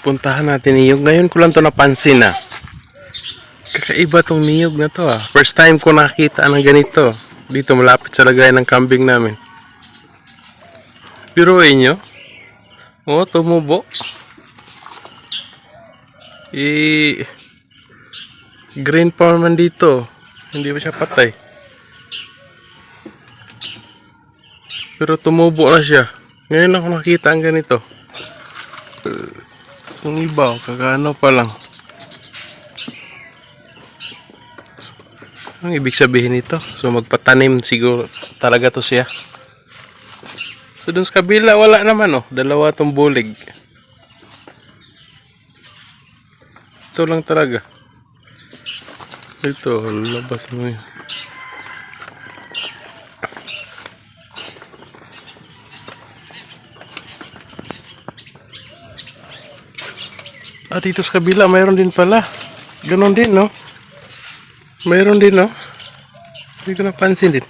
Puntahan natin niyog. Ngayon ko lang to napansin na. Kakaiba tong niyog na to ah. First time ko nakakita ng ganito. Dito malapit sa lagay ng kambing namin. Biruin nyo. Oh, tumubo. I... Green pa naman dito. Hindi pa siya patay. Pero tumubo na siya. Ngayon ako nakita ang ganito. Yung iba, kagano pa lang. Ang ibig sabihin nito? So magpatanim siguro talaga to siya. So dun sa kabila wala naman oh. Dalawa tong bulig. Ito lang talaga. Ito, labas mo yun. Ah, dito sa kabila, mayroon din pala. Ganon din, no? Mayroon din, no? Hindi ko napansin din.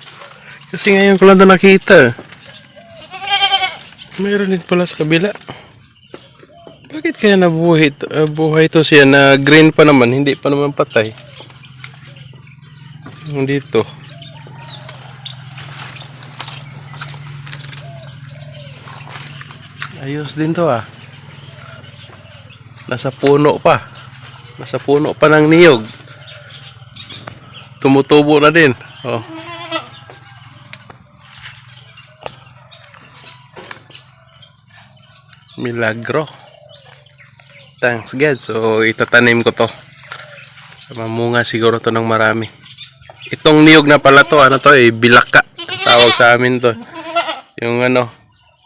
Kasi ngayon ko lang ito nakita. Mayroon din pala sa kabila. Bakit kaya nabuhay ito, uh, buhay ito siya na green pa naman, hindi pa naman patay? Dito. Ayos din to ah. Nasa puno pa. Nasa puno pa ng niyog. Tumutubo na din. Oh. Milagro. Thanks God. So itatanim ko to. Mamunga siguro to ng marami. Itong niyog na pala to, ano to eh, bilaka. Tawag sa amin to. Yung ano,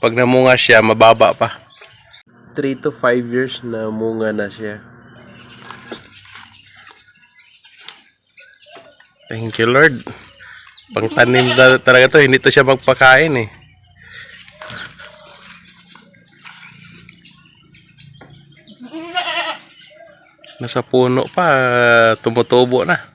pag namunga siya, mababa pa. 3 to 5 years na munga na siya. Thank you Lord. Pangtanim na talaga to, hindi to siya magpakain eh. Nasa puno pa, tumutubo na.